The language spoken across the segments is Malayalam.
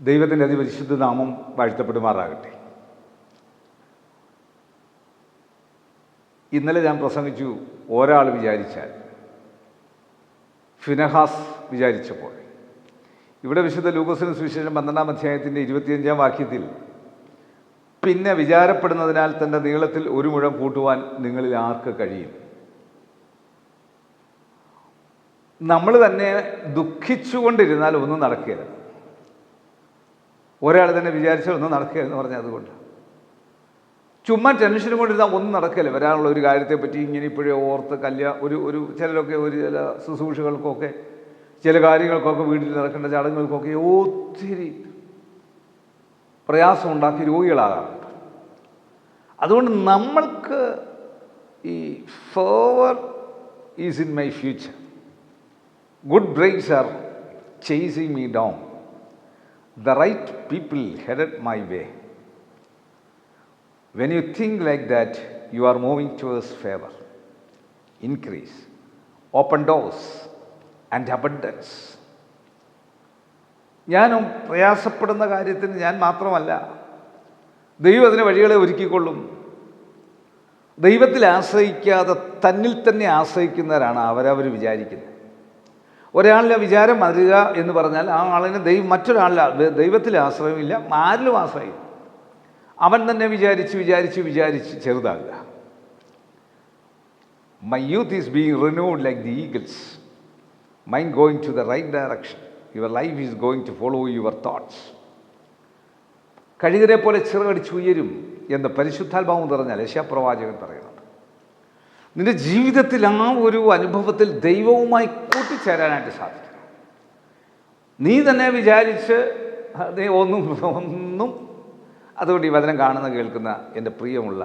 ദൈവത്തിന്റെ അതിപരിശുദ്ധ നാമം വാഴ്ത്തപ്പെടുമാറാകട്ടെ. ഇന്നലെ ഞാൻ പ്രസംഗിച്ചു ഒരാൾ വിചാരിച്ചാൽ. ഫിനഹാസ് വിചാരിച്ചപ്പോൾ. ഇവിടെ വിശുദ്ധ ലൂക്കോസിന് സുവിശേഷം പന്ത്രണ്ടാം അധ്യായത്തിന്റെ ഇരുപത്തിയഞ്ചാം വാക്യത്തിൽ പിന്നെ വിചാരപ്പെടുന്നതിനാൽ തന്റെ നീളത്തിൽ ഒരു മുഴം കൂട്ടുവാൻ നിങ്ങളിൽ ആർക്ക് കഴിയും? നമ്മൾ തന്നെ ദുഃഖിച്ചുകൊണ്ടിരുന്നാൽ ഒന്നും നടക്കുകയില്ല ഒരാൾ തന്നെ വിചാരിച്ച ഒന്നും നടക്കുക എന്ന് പറഞ്ഞാൽ അതുകൊണ്ട്. ചുമ്മാ ടെൻഷനും കൊണ്ടിരുന്നാൽ ഒന്നും നടക്കില്ല. വരാനുള്ള ഒരു കാര്യത്തെപ്പറ്റി ഇങ്ങനെ ഇപ്പോഴേ ഓർത്ത് കല്യാ ഒരു ഒരു ചിലരൊക്കെ ഒരു ചില ശുശ്രൂഷകൾക്കൊക്കെ ചില കാര്യങ്ങൾക്കൊക്കെ വീട്ടിൽ നടക്കേണ്ട ചടങ്ങുകൾക്കൊക്കെ ഒത്തിരി പ്രയാസം ഉണ്ടാക്കി രോഗികളാകാറുണ്ട്. അതുകൊണ്ട് നമ്മൾക്ക് ഈ favour is in my future good breaks are chasing me down the right people headed my way. When you think like that, you are moving towards favor, increase, open doors, and abundance. ഞാനും പ്രയാസപ്പെടുന്ന കാര്യത്തിന് ഞാൻ മാത്രമല്ല ദൈവം അതിന് വഴികളെ ഒരുക്കിക്കൊള്ളും ദൈവത്തിൽ ആശ്രയിക്കാതെ തന്നിൽ തന്നെ ആശ്രയിക്കുന്നവരാണ് അവരവർ വിചാരിക്കുന്നത് ഒരാളുടെ വിചാരം വരിക എന്ന് പറഞ്ഞാൽ ആ ആളിന് ദൈവം മറ്റൊരാളിൽ ദൈവത്തിൽ ആശ്രയമില്ല ആരിലും ആശ്രയം അവൻ തന്നെ വിചാരിച്ച് വിചാരിച്ച് വിചാരിച്ച് ചെറുതാകുക. My youth is being renewed like the eagle's mind going to the right direction your life is going to follow your thoughts കഴുകരെ പോലെ ചിറകടിച്ച് ഉയരും എന്ന് പരിശുദ്ധാത്മാവ് പറഞ്ഞാൽ യശാപ്രവാചകൻ പറയുന്നുണ്ട് നിന്റെ ജീവിതത്തിൽ ആ ഒരു അനുഭവത്തിൽ ദൈവവുമായി കൂട്ടിച്ചേരാനായിട്ട് സാധിക്കും. നീ തന്നെ വിചാരിച്ച് നീ ഒന്നും ഒന്നും അതുകൊണ്ട് ഈ വചനം കാണുന്ന കേൾക്കുന്ന എന്റെ പ്രിയമുള്ള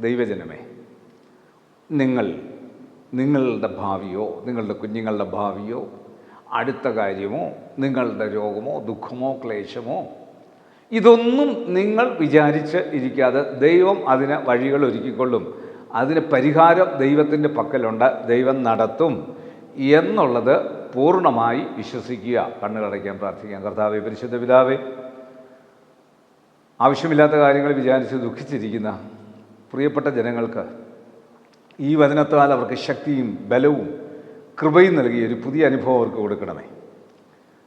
ദൈവജനമേ നിങ്ങൾ നിങ്ങളുടെ ഭാവിയോ നിങ്ങളുടെ കുഞ്ഞുങ്ങളുടെ ഭാവിയോ അടുത്ത കാര്യമോ നിങ്ങളുടെ രോഗമോ ദുഃഖമോ ക്ലേശമോ ഇതൊന്നും നിങ്ങൾ വിചാരിച്ച് ഇരിക്കാതെ ദൈവം അതിന് വഴികൾ ഒരുക്കിക്കൊള്ളും. അതിന് പരിഹാരം ദൈവത്തിന്റെ പക്കലുണ്ട് ദൈവം നടത്തും എന്നുള്ളത് പൂർണമായി വിശ്വസിക്കുക കണ്ണുകളടയ്ക്കാൻ പ്രാർത്ഥിക്കാം. കർത്താവെ പരിശുദ്ധ പിതാവേ ആവശ്യമില്ലാത്ത കാര്യങ്ങൾ വിചാരിച്ച് ദുഃഖിച്ചിരിക്കുന്ന പ്രിയപ്പെട്ട ജനങ്ങൾക്ക് ഈ വചനത്താൽ അവർക്ക് ശക്തിയും ബലവും കൃപയും നൽകി ഒരു പുതിയ അനുഭവം അവർക്ക് കൊടുക്കണമേ.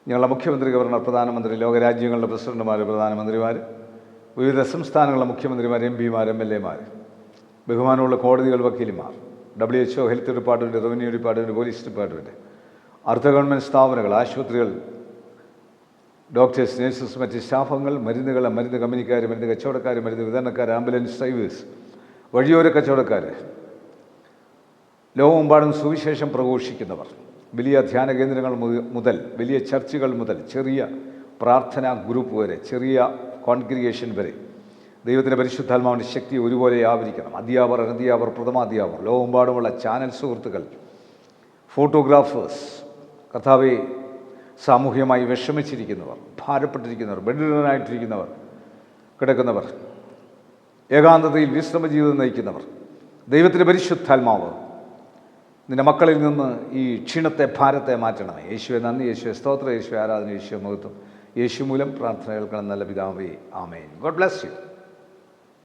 ഞങ്ങളുടെ മുഖ്യമന്ത്രി ഗവർണർ പ്രധാനമന്ത്രി ലോകരാജ്യങ്ങളുടെ പ്രസിഡന്റുമാർ പ്രധാനമന്ത്രിമാർ വിവിധ സംസ്ഥാനങ്ങളിലെ മുഖ്യമന്ത്രിമാർ എം പിമാർ എം എൽ എമാർ ബഹുമാനമുള്ള കോടതികൾ വക്കീലിമാർ W H O health department revenue department police department അർദ്ധ ഗവൺമെന്റ് സ്ഥാപനങ്ങൾ ആശുപത്രികൾ ഡോക്ടേഴ്സ് നഴ്സസ് മറ്റ് സ്റ്റാഫുകൾ മരുന്നുകൾ മരുന്ന് കമ്പനിക്കാർ മരുന്ന് കച്ചവടക്കാർ മരുന്ന് വിതരണക്കാർ ആംബുലൻസ് ഡ്രൈവേഴ്സ് വഴിയോര കച്ചവടക്കാർ ലോകമെമ്പാടും സുവിശേഷം പ്രഘോഷിക്കുന്നവർ വലിയ ധ്യാന കേന്ദ്രങ്ങൾ മുതൽ വലിയ ചർച്ചുകൾ മുതൽ ചെറിയ പ്രാർത്ഥനാ ഗ്രൂപ്പ് വരെ ചെറിയ കോൺഗ്രിഗേഷൻ വരെ ദൈവത്തിന്റെ പരിശുദ്ധാത്മാവിന്റെ ശക്തി ഒരുപോലെ ആവരിക്കണം. അധ്യാപർ അനധ്യാപർ പ്രഥമാധ്യാപർ ലോകമെമ്പാടുമുള്ള ചാനൽ സുഹൃത്തുക്കൾ ഫോട്ടോഗ്രാഫേഴ്സ് കഥാവെ സാമൂഹ്യമായി വിഷമിച്ചിരിക്കുന്നവർ ഭാരപ്പെട്ടിരിക്കുന്നവർ ബെഡിനായിട്ടിരിക്കുന്നവർ കിടക്കുന്നവർ ഏകാന്തതയിൽ വിശ്രമ ജീവിതം നയിക്കുന്നവർ ദൈവത്തിന്റെ പരിശുദ്ധാത്മാവ് നിന്റെ മക്കളിൽ നിന്ന് ഈ ക്ഷീണത്തെ ഭാരത്തെ മാറ്റണമേ. യേശുവെ നന്ദി. യേശുവെ സ്തോത്ര. യേശുവെ ആരാധന. യേശുവെ മഹത്വം. യേശു മൂലം പ്രാർത്ഥന കേൾക്കണം. നല്ല പിതാവേ. ആമേൻ. God bless you.